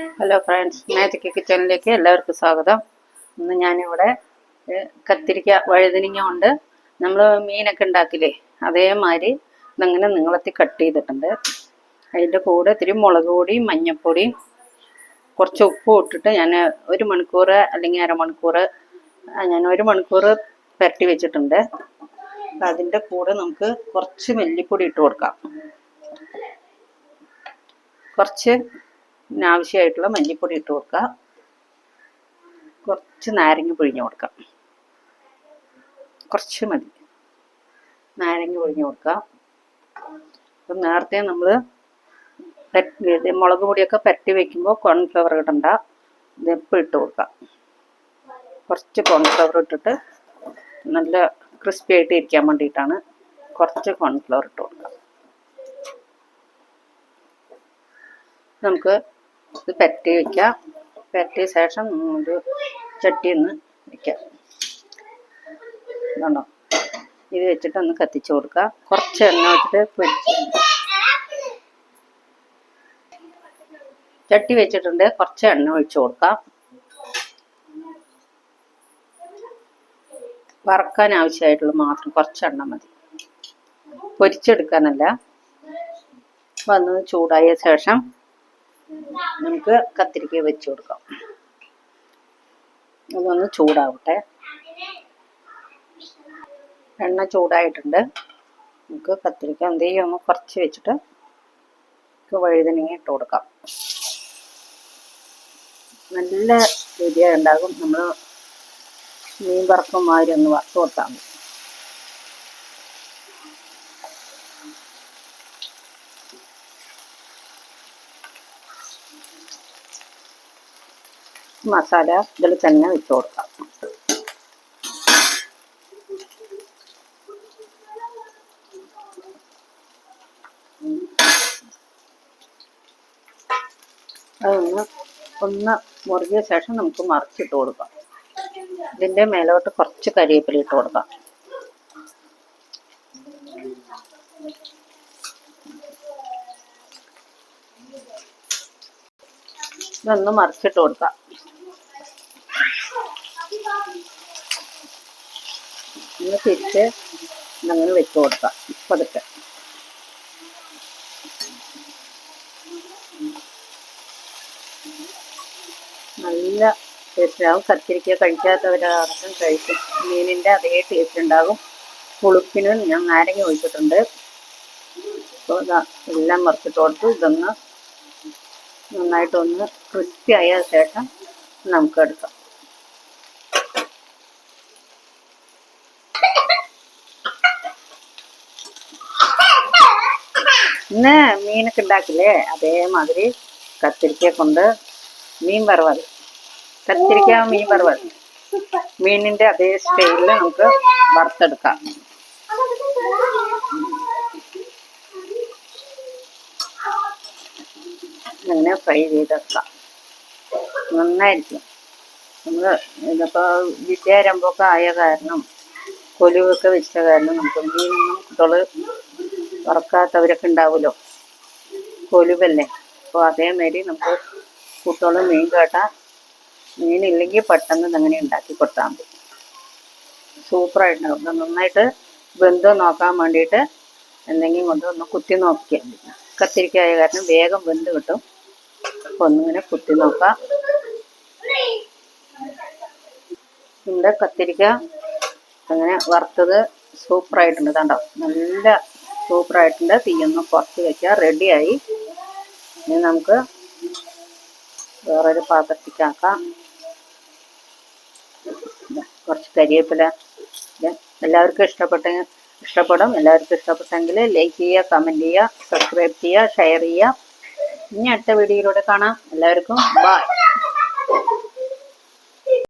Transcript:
Hello friends magic കിച്ചണിലേക്ക് എല്ലാവർക്കും സ്വാഗതം. ഇന്ന് ഞാനിവിടെ കത്തിരിക്ക വഴുതനങ്ങ കൊണ്ട് നമ്മൾ മീനൊക്കെ ഉണ്ടാക്കില്ലേ? അതേമാതിരി ഇതങ്ങനെ നീളത്തിൽ കട്ട് ചെയ്തിട്ടുണ്ട്. അതിന്റെ കൂടെ ഇത്തിരി മുളക് പൊടിയും മഞ്ഞൾപ്പൊടിയും കുറച്ച് ഉപ്പും ഇട്ടിട്ട് ഞാൻ ഒരു മണിക്കൂർ അല്ലെങ്കിൽ അരമണിക്കൂർ ഞാൻ ഒരു മണിക്കൂർ പുരട്ടി വെച്ചിട്ടുണ്ട്. അതിന്റെ കൂടെ നമുക്ക് കുറച്ച് മല്ലിപ്പൊടി ഇട്ട് കൊടുക്കാം. കുറച്ച് ആവശ്യമായിട്ടുള്ള മല്ലിപ്പൊടി ഇട്ട് കൊടുക്കുക. കുറച്ച് നാരങ്ങ പിഴിഞ്ഞ് കൊടുക്കാം. കുറച്ച് മതി. നാരങ്ങ പിഴിഞ്ഞ് കൊടുക്കാം അപ്പം നേരത്തെ നമ്മൾ മുളക് പൊടിയൊക്കെ പരട്ടി വെക്കുമ്പോൾ കോൺഫ്ലവർ ഇടണ്ട. ഇതെപ്പം ഇട്ട് കൊടുക്കാം കുറച്ച് കോൺഫ്ലവർ ഇട്ടിട്ട് നല്ല ക്രിസ്പി ആയിട്ട് ഇരിക്കാൻ വേണ്ടിയിട്ടാണ് കുറച്ച് കോൺഫ്ലവർ ഇട്ട് കൊടുക്കാം നമുക്ക് ഇത് പരട്ടി വയ്ക്കാം പരട്ടിയ ശേഷം ഒരു ചട്ടിയൊന്ന് വയ്ക്കാം ഇതുണ്ടോ? ഇത് വെച്ചിട്ട് ഒന്ന് കത്തിച്ച് കൊടുക്കുക കുറച്ച് എണ്ണ വെച്ചിട്ട് പൊരിച്ച് ചട്ടി വെച്ചിട്ടുണ്ട്. കുറച്ച് എണ്ണ ഒഴിച്ചു കൊടുക്കാം. വറക്കാൻ ആവശ്യമായിട്ടുള്ള മാത്രം കുറച്ച് എണ്ണ മതി. പൊരിച്ചെടുക്കാനല്ല. വന്ന് ചൂടായ ശേഷം നമുക്ക് കത്തിരിക്ക വെച്ച് കൊടുക്കാം. അതൊന്ന് ചൂടാവട്ടെ. എണ്ണ ചൂടായിട്ടുണ്ട്. നമുക്ക് കത്തിരിക്ക എന്ത് ചെയ്യും ഒന്ന് കുറച്ച് വെച്ചിട്ട് നമുക്ക് വഴുതനങ്ങ ഇട്ട് കൊടുക്കാം. നല്ല രുചിയായി ഉണ്ടാകും. നമ്മൾ മീൻ വറക്കും മാതിരി ഒന്ന് വറുത്ത് കൊടുത്താൽ മതി. മസാല ഇതിൽ തന്നെ വെച്ച് കൊടുക്കാം. അതൊന്ന് ഒന്ന് മുറുകിയ ശേഷം നമുക്ക് മറിച്ചിട്ട് കൊടുക്കാം. ഇതിന്റെ മേലോട്ട് കുറച്ച് കരിവേപ്പില ഇട്ട് കൊടുക്കാം. ഇതൊന്ന് മറിച്ചിട്ട് കൊടുക്കാം. ഒന്ന് തിരിച്ച് നമ്മൾ വെച്ച് കൊടുക്കാം പതുക്കെ. നല്ല ടേസ്റ്റ് ആവും. കത്തിരിക്ക കഴിക്കാത്തവരാർക്കും കഴിക്കും. മീനിന്റെ അതേ ടേസ്റ്റ് ഉണ്ടാകും. പുളിപ്പിന് ഞാൻ നാരങ്ങ ഒഴിച്ചിട്ടുണ്ട്. അപ്പോൾ എല്ലാം മറിച്ചിട്ട് കൊടുത്തു. ഇതൊന്ന് നന്നായിട്ടൊന്ന് ക്രിസ്പി ആയ ശേഷം നമുക്ക് എടുക്കാം. ഇന്ന് മീനൊക്കെ ഉണ്ടാക്കില്ലേ? അതേമാതിരി കത്തിരിക്ക കൊണ്ട് മീൻ വറവത് കത്തിരിക്ക മീൻ വറവത് മീനിന്റെ അതേ സ്റ്റൈലിൽ നമുക്ക് വറുത്തെടുക്കാം. അങ്ങനെ ഫ്രൈ ചെയ്തെടുക്കാം. നന്നായിരിക്കും. നമ്മൾ ഇതിപ്പോൾ വിദ്യാരംഭമൊക്കെ ആയ കാരണം കൊലുവൊക്കെ വെച്ച കാരണം നമുക്ക് മീനൊന്നും കുട്ടികൾ വറക്കാത്തവരൊക്കെ ഉണ്ടാവുമല്ലോ? കൊലുവല്ലേ? അപ്പോൾ അതേമാതിരി നമുക്ക് കുട്ടികളും മീൻ കേട്ടാൽ മീനില്ലെങ്കിൽ പെട്ടെന്ന് അങ്ങനെ ഉണ്ടാക്കി കൊടുത്താൽ മതി. സൂപ്പറായിട്ടുണ്ടാവും. നന്നായിട്ട് വെന്ത് നോക്കാൻ വേണ്ടിയിട്ട് എന്തെങ്കിലും കൊണ്ട് ഒന്ന് കുത്തി നോക്കിയാൽ മതി. കത്തിരിക്കായ കാരണം വേഗം വെന്ത് കിട്ടും. അപ്പോൾ ഒന്നിങ്ങനെ കുത്തി നോക്കാം. ഇവിടെ കത്തിരിക്ക. അങ്ങനെ വറുത്തത് സൂപ്പറായിട്ടുണ്ട്. കണ്ടോ? നല്ല സൂപ്പറായിട്ടുണ്ട്. തീയൊന്ന് കുറച്ച് വെച്ചാൽ റെഡിയായി. ഇനി നമുക്ക് വേറൊരു പാത്രത്തിക്കാക്കാം. കുറച്ച് കരിയേപ്പില. എല്ലാവർക്കും ഇഷ്ടപ്പെട്ട ഇഷ്ടപ്പെടും. എല്ലാവർക്കും ഇഷ്ടപ്പെട്ടെങ്കിൽ ലൈക്ക് ചെയ്യുക കമന്റ് ചെയ്യുക സബ്സ്ക്രൈബ് ചെയ്യുക ഷെയർ ചെയ്യുക. ഇനി അടുത്ത വീഡിയോയിലൂടെ കാണാം. എല്ലാവർക്കും ബൈ